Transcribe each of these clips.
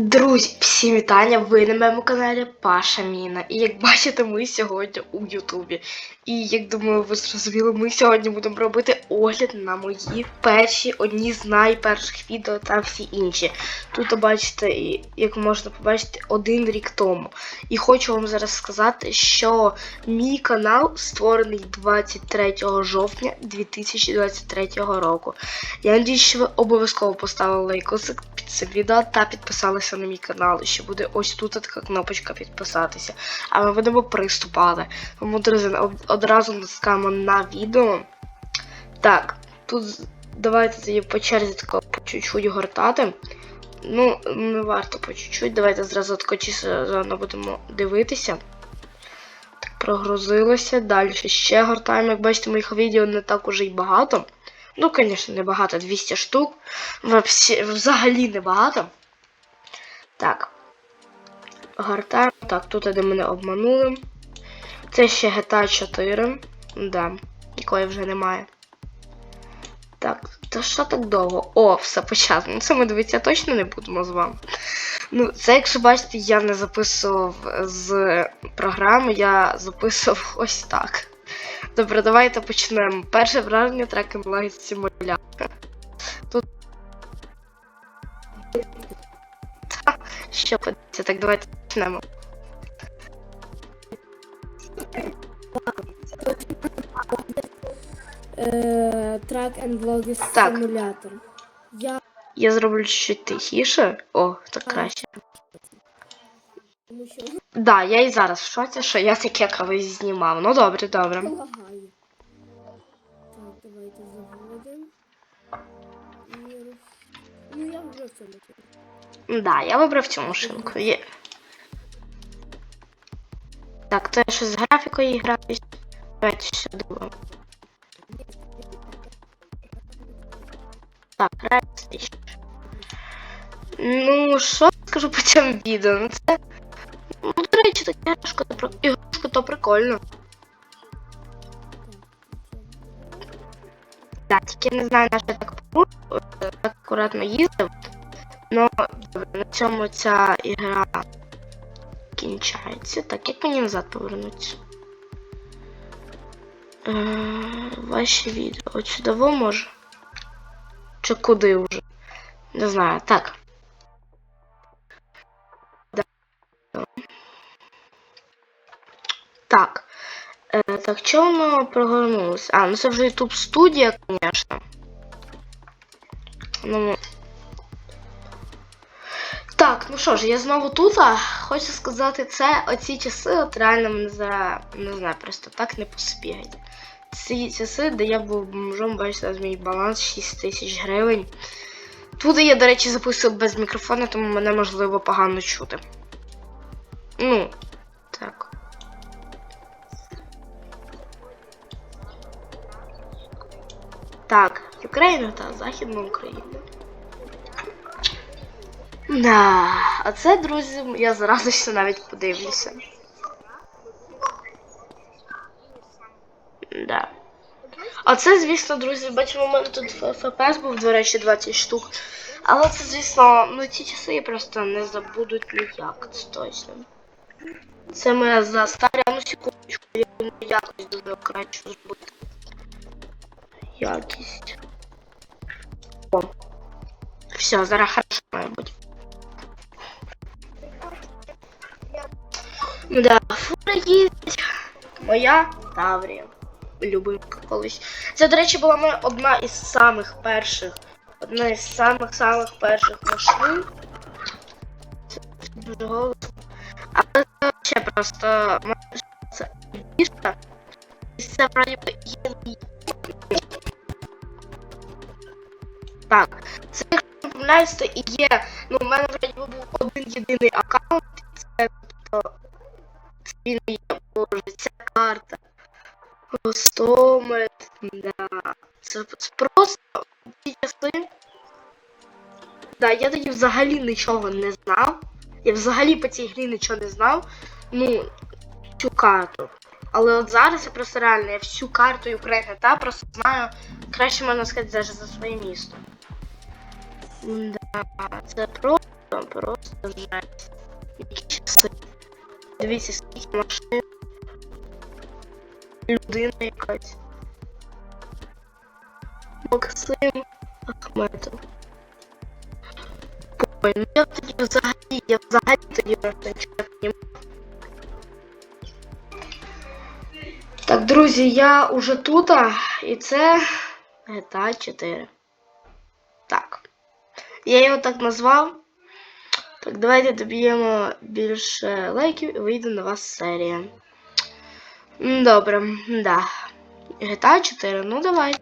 Друзі, всім вітання! Ви на моєму каналі Паша Міна. І як бачите, ми сьогодні у Ютубі. І як думаю, ви зрозуміли, ми сьогодні будемо робити огляд на мої перші, одні з найперших відео та всі інші. Тут бачите, як можна побачити, один рік тому. І хочу вам зараз сказати, що мій канал створений 23 жовтня 2023 року. Я надію, що ви обов'язково поставили лайкосик цим відео та підписалися на мій канал, що буде ось тут така кнопочка підписатися. А ми будемо приступати. Тому, друзі, одразу натискаємо на відео. Так, тут давайте тоді по черзі тако по чуть-чуть гортати. Ну, не варто по чуть-чуть. Давайте зразу тако чисто будемо дивитися. Так, прогрузилося. Далі ще гортаємо. Як бачите, моїх відео не так уже й багато. Ну, звісно, не багато, 200 штук. Взагалі не багато. Так. Гортаємо. Так, тут де мене обманули. Це ще GTA 4. Да, якої вже немає. Так, та що так довго? О, все початку. Ну це ми дивитися точно не будемо з вами. Ну, це, якщо бачите, я не записував з програми, я записував ось так. Добре, давайте почнемо. Перше враження трекінг Light Simulator. Тут. Що подивіться, так давайте почнемо. Е, Трак and Vlog Так. симулятор. Я Я зроблю чуть тихіше. О, так краще. Тому що Да, я і зараз в шоці, що я таке колись знімав. Ну добре, добре. Так, давайте заводимо. І Ну я вже в цьому. типу. Да, я вибрав цю машинку. Є. Так, то я щось з графікою граюсь. Давайте сюди. Так, граюсь. Ну, що скажу по цьому відео? Ну це. Речі, іграшка то, іграшка то прикольно. Так, тільки не знаю, на що так так акуратно їздив. Добре, на цьому ця ігра кінчається. Так, як мені назад повернутися? Е, ваші відео. От сюди може? Чи куди вже? Не знаю. Так. Так. Е, так, чого воно прогорнулося? А, ну це вже YouTube студія, звісно. Ну, так, ну що ж, я знову тут. а Хочу сказати, це оці часи, от реально мене за не знаю, просто так не поспігають. Ці часи, де я був бомжом, бачите, мій баланс 6 тисяч гривень. Тут я, до речі, записую без мікрофона, тому мене можливо погано чути. Ну, Україна та Західна Україна. Да, а це, друзі, я з радістю навіть подивлюся. Да. А це, звісно, друзі, бачимо, у мене тут ФПС був, до речі, 20 штук. Але це, звісно, ну ці часи я просто не забудуть ніяк, це точно. Це моя за старя, ну секундочку, я думаю, якось дуже краще зробити. Якість. О. Все, зараз хорошо має бути. Да, фура їздить. Моя Таврія. Любимка колись. Це, до речі, була моя одна із самих перших. Одна із самих самих перших машин. Це дуже голосно. Але це ще просто це більше. І це вроді є. Так, це якщо не помиляюсь, то і є. Ну, у мене вроді був один єдиний аккаунт. Це тобто це він є боже, ця карта. Гостомель, да. Це, це просто ті часи. Да, я тоді взагалі нічого не знав. Я взагалі по цій грі нічого не знав. Ну, цю карту. Але от зараз я просто реально я всю карту України та просто знаю краще можна сказати навіть за своє місто. Да. це просто, просто жесть. Які часи. Дивіться, скільки машин. Людина якась. Максим Ахметов. Ой, ну я тоді взагалі, я взагалі тоді нічого не понімаю. Так, друзі, я уже тут, і це GTA 4. Я його так назвав. Так, давайте доб'ємо більше лайків і вийде нова серія. Добре, да. GTA 4, ну давай.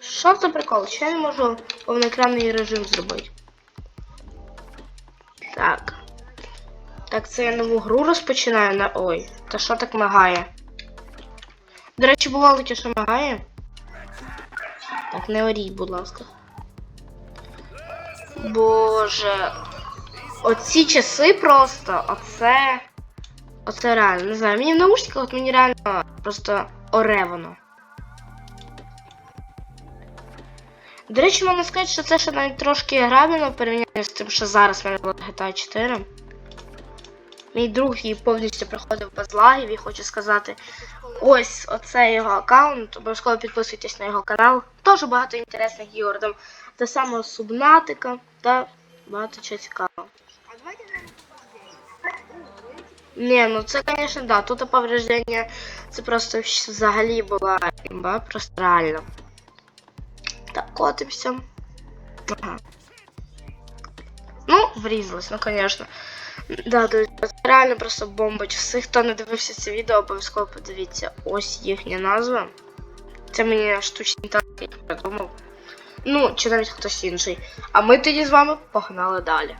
Що за прикол? Ще не можу повноекранний режим зробити. Так. Так, це я нову гру розпочинаю на. Ой, та що так мигає? До речі, бувало що мигає. Так, не оріть, будь ласка. Боже. Оці часи просто, оце. Оце реально. Не знаю, мені в наушниках от мені реально просто оревано. До речі, можна сказати, що це ще навіть трошки грабельно порівняно з тим, що зараз в мене було GTA 4. Мій друг її повністю проходив без лагів і хочу сказати, ось оце його аккаунт. Обов'язково підписуйтесь на його канал. Теж багато інтересних ігор. Там те саме Субнатика та багато чого цікавого. Ні, ну це, звісно, да. Тут повреждення це просто взагалі була імба, просто реально. Так, котимся. Ага. Ну, врізалась, ну, конечно. Да, друзі, реально просто бомба. Всі, хто не дивився це відео, обов'язково подивіться. Ось їхня назва. Це мені штучний танк придумав. Ну, чи навіть хтось інший. А ми тоді з вами погнали далі.